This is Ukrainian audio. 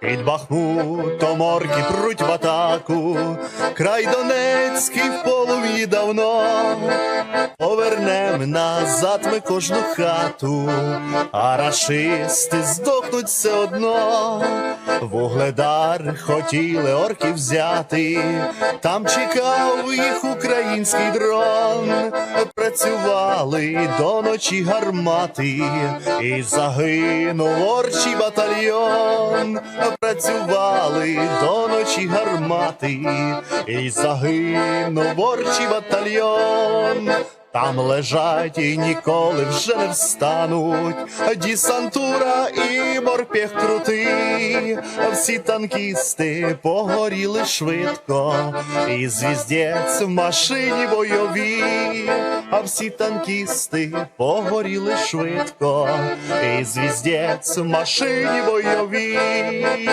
Бахмутом орки пруть в атаку, край Донецький в полум'ї давно. Повернем назад ми кожну хату, а рашисти здохнуть все одно. Вугледар хотіли орки взяти, там чекав їх український дрон. Працювали до ночі гармати, і загинув орчий батальйон. Працювали до ночі гармати, і загинув орчий батальйон. Там лежать і ніколи вже не встануть. Дісантура і морпіх крутий. Всі танкісти погоріли швидко, і звіздець в машині бойовій. А всі танкісти погоріли швидко, і звіздець в машині бойовій.